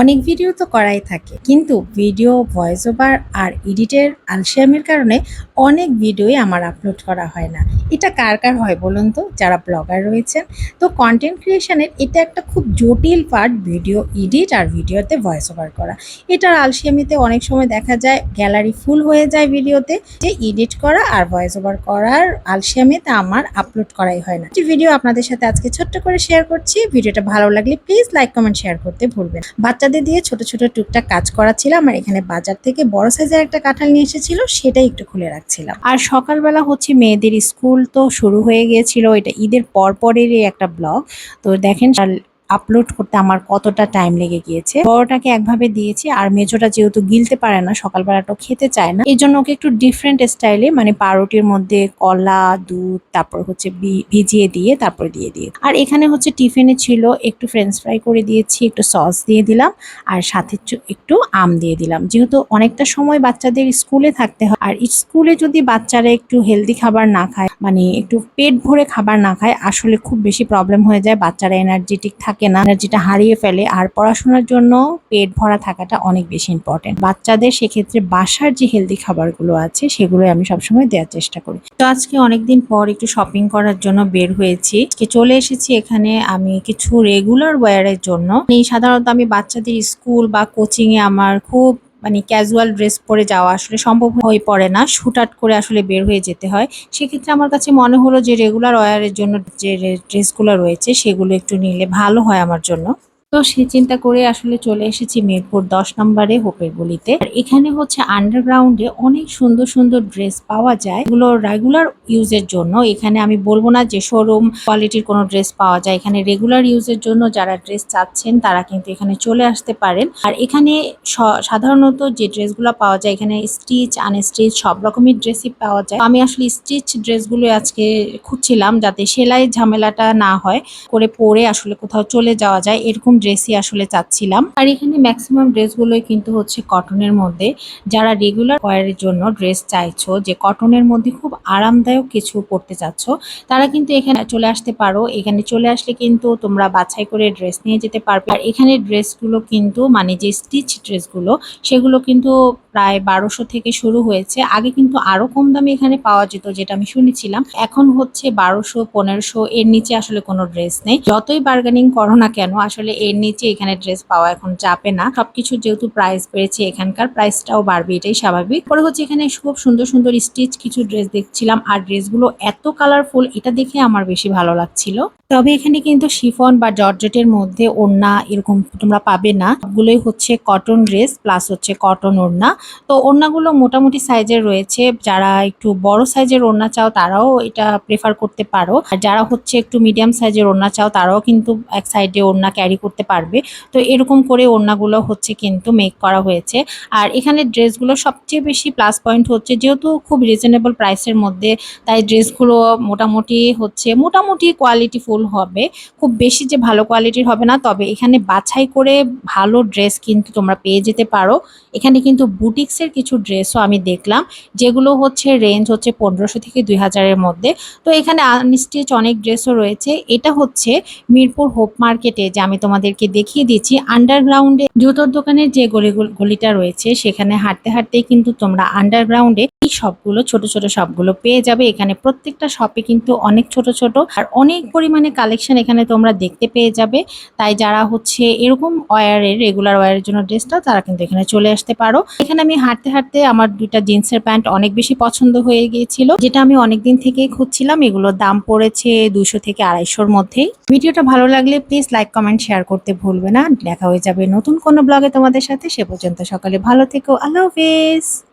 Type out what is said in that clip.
অনেক ভিডিও তো করাই থাকে। কিন্তু ভিডিও ভয়েস ওভার আর এডিটের আলসিয়ামের কারণে অনেক ভিডিওই আমার আপলোড করা হয় না। এটা কার কার হয় বলুন তো? যারা ব্লগার রয়েছেন। তো কন্টেন্ট ক্রিয়েশনের এটা একটা খুব জটিল পার্ট ভিডিও এডিট আর ভিডিওতে ভয়েস ওভার করা। এটার আলসিয়ামিতে অনেক সময় দেখা যায় গ্যালারি ফুল হয়ে যায় ভিডিওতে। যে এডিট করা আর ভয়েস ওভার করার আলসিয়ামিতে আমার আপলোড করাই হয় না। ভিডিও আপনাদের সাথে আজকে ছোট্ট করে শেয়ার করছি। ভিডিওটা ভালো লাগলে প্লিজ লাইক কমেন্ট শেয়ার করতে ভুলবেন না। বাচ্চাদের দিয়ে ছোট ছোট টুকটাক কাজ করাচ্ছিলাম আর এখানে বাজার থেকে বড় সাইজের একটা কাঁঠাল নিয়ে এসেছিল, সেটাই একটু খুলে রাখছিলাম। আর সকালবেলা হচ্ছে মেয়েদের স্কুল তো শুরু হয়ে গিয়েছিল, এটা ঈদের পরপরেরই একটা ব্লগ। তো দেখেন আপলোড করতে আমার কতটা টাইম লেগে গিয়েছে। বড়টাকে একভাবে দিয়েছি, আর মেজোটা যেহেতু গিলতে পারে না সকালবেলাটা খেতে চায় না। এই জন্য ওকে একটু ডিফারেন্ট স্টাইলে মানে পাউরুটির মধ্যে কলা, দুধ, তারপর হচ্ছে ভিজিয়ে দিয়ে তারপর দিয়ে দিয়ে। আর এখানে হচ্ছে টিফিনে ছিল, একটু ফ্রেঞ্চ ফ্রাই করে দিয়েছি, একটু সস দিয়ে দিলাম, আর সাথে একটু আম দিয়ে দিলাম। যেহেতু অনেকটা সময় বাচ্চাদের স্কুলে থাকতে হয়, আর স্কুলে যদি বাচ্চারা একটু হেলদি খাবার না খায় মানে একটু পেট ভরে খাবার না খায়, আসলে খুব বেশি প্রবলেম হয়ে যায়, বাচ্চারা এনার্জেটিক থাকে না। এনার্জিটা হারিয়ে ফেলে। আর পড়াশোনার জন্য পেট ভরা থাকাটা অনেক বেশি ইম্পর্টেন্ট বাচ্চাদের সেক্ষেত্রে বাসার যে হেলদি খাবারগুলো আছে, সেগুলো আমি সবসময় দেওয়ার চেষ্টা করি। তো আজকে অনেকদিন পর একটু শপিং করার জন্য বের হয়েছি। চলে এসেছি এখানে আমি কিছু রেগুলার ওয়্যারের জন্য। সাধারণত আমি বাচ্চাদের স্কুল বা কোচিংয়ে আমার খুব মানে ক্যাজুয়াল ড্রেস পরে যাওয়া আসলে সম্ভব হয়ে পড়ে না। শুট আউট করে আসলে বের হয়ে যেতে হয়। সেক্ষেত্রে আমার কাছে মনে হলো যে রেগুলার ওয়ারের জন্য যে ড্রেসগুলো রয়েছে সেগুলো একটু নিলে ভালো হয় আমার জন্য। তো সে চিন্তা করে আসলে চলে এসেছি মিরপুর দশ নম্বরে হোপের গলিতে। এখানে হচ্ছে আন্ডারগ্রাউন্ডে অনেক সুন্দর সুন্দর ড্রেস পাওয়া যায়। এগুলো রেগুলার ইউজের জন্য। এখানে আমি বলব না যে শোরুম কোয়ালিটির কোনো ড্রেস পাওয়া যায়। এখানে রেগুলার ইউজের জন্য যারা ড্রেস চাচ্ছেন, তারা কিন্তু এখানে চলে আসতে পারেন। আর এখানে সাধারণত যে ড্রেসগুলো পাওয়া যায়, এখানে স্টিচ আনস্টিচ সব রকমের ড্রেসই পাওয়া যায়। আমি আসলে স্টিচ ড্রেসগুলো আজকে খুঁজছিলাম যাতে সেলাই ঝামেলাটা না হয়, করে পরে আসলে কোথাও চলে যাওয়া যায়। এরকম ড্রেসই আসলে চাচ্ছিলাম। আর এখানে ম্যাক্সিমাম ড্রেসগুলোই কিন্তু হচ্ছে কটনের মধ্যে। যারা রেগুলার ওয়ারের জন্য ড্রেস চাইছো, যে কটনের মধ্যে খুব আরামদায়ক কিছু পরতে চাচ্ছ, তারা কিন্তু এখানে চলে আসতে পারো। এখানে চলে আসলে কিন্তু তোমরা বাছাই করে ড্রেস নিয়ে যেতে পারবে। আর এখানে ড্রেসগুলো কিন্তু মানে যে স্টিচ ড্রেসগুলো সেগুলো কিন্তু প্রায় বারোশো থেকে শুরু হয়েছে। আগে কিন্তু আরও কম দামে এখানে পাওয়া যেত, যেটা আমি শুনেছিলাম। এখন হচ্ছে বারোশো, পনেরোশো, এর নিচে আসলে কোনো ড্রেস নেই। যতই বার্গেনিং করো না কেন, আসলে এর নিচে এখানে ড্রেস পাওয়া এখন চাপে না। সবকিছু যেহেতু প্রাইস বেড়েছে এখানকার প্রাইসটাও বাড়বে, এটাই স্বাভাবিক। পরে হচ্ছে এখানে খুব সুন্দর সুন্দর স্টিচ কিছু ড্রেস দেখছিলাম, আর ড্রেসগুলো এত কালারফুল এটা দেখে আমার বেশি ভালো লাগছিল। তবে এখানে কিন্তু শিফন বা জর্জেটের মধ্যে ওড়না এরকম তোমরা পাবে না। সবগুলোই হচ্ছে কটন ড্রেস প্লাস হচ্ছে কটন ওড়না। তো ওড়নাগুলো মোটামুটি সাইজের রয়েছে। যারা একটু বড় সাইজের ওড়না চাও, তারাও এটা প্রেফার করতে পারো। আর যারা হচ্ছে একটু মিডিয়াম সাইজের ওড়না চাও, তারাও কিন্তু এক সাইডে ওড়না ক্যারি করতে পারবে। তো এরকম করে ওড়নাগুলো হচ্ছে কিন্তু মেক করা হয়েছে। আর এখানে ড্রেসগুলো সবচেয়ে বেশি প্লাস পয়েন্ট হচ্ছে যেহেতু খুব রিজনেবল প্রাইসের মধ্যে, তাই ড্রেসগুলো মোটামুটি হচ্ছে মোটামুটি কোয়ালিটি ফুল হবে। খুব বেশি যে ভালো কোয়ালিটির হবে না, তবে এখানে বাছাই করে ভালো ড্রেস কিন্তু তোমরা পেয়ে যেতে পারো। এখানে কিন্তু বুটিক্সের কিছু ড্রেসও আমি দেখলাম, যেগুলো হচ্ছে রেঞ্জ হচ্ছে পনেরোশো থেকে দুই হাজারের মধ্যে। তো এখানে আনস্টিচ অনেক ড্রেসও রয়েছে। এটা হচ্ছে মিরপুর হোপ মার্কেটে যে আমি তোমাদেরকে দেখিয়ে দিচ্ছি আন্ডারগ্রাউন্ডে জুতোর দোকানের যে গলি গলিটা রয়েছে, সেখানে হাঁটতে হাঁটতেই কিন্তু তোমরা আন্ডারগ্রাউন্ডে এই সবগুলো, ছোট ছোট সবগুলো পেয়ে যাবে। এখানে প্রত্যেকটা শপে কিন্তু অনেক ছোট ছোট আর অনেক পরিমাণে কালেকশন এখানে তোমরা দেখতে পেয়ে যাবে। তাই যারা হচ্ছে এরকম ওয়ারের রেগুলার ওয়ারের জন্য ড্রেসটা তারা কিন্তু এখানে চলে আসতে পারো। এখানে আমি হাঁটতে হাঁটতে আমার দুইটা জিন্সের প্যান্ট অনেক বেশি পছন্দ হয়ে গিয়েছিল। যেটা আমি অনেকদিন থেকেই খুঁজছিলাম, এগুলোর দাম পড়েছে দুশো থেকে আড়াইশোর মধ্যেই। ভিডিওটা ভালো লাগলে প্লিজ লাইক কমেন্ট শেয়ার করতে ভুলবে না। দেখা হয়ে যাবে নতুন কোনো ব্লগে তোমাদের সাথে। সে পর্যন্ত সকালে ভালো থেকো। আল্লাহ হাফেজ।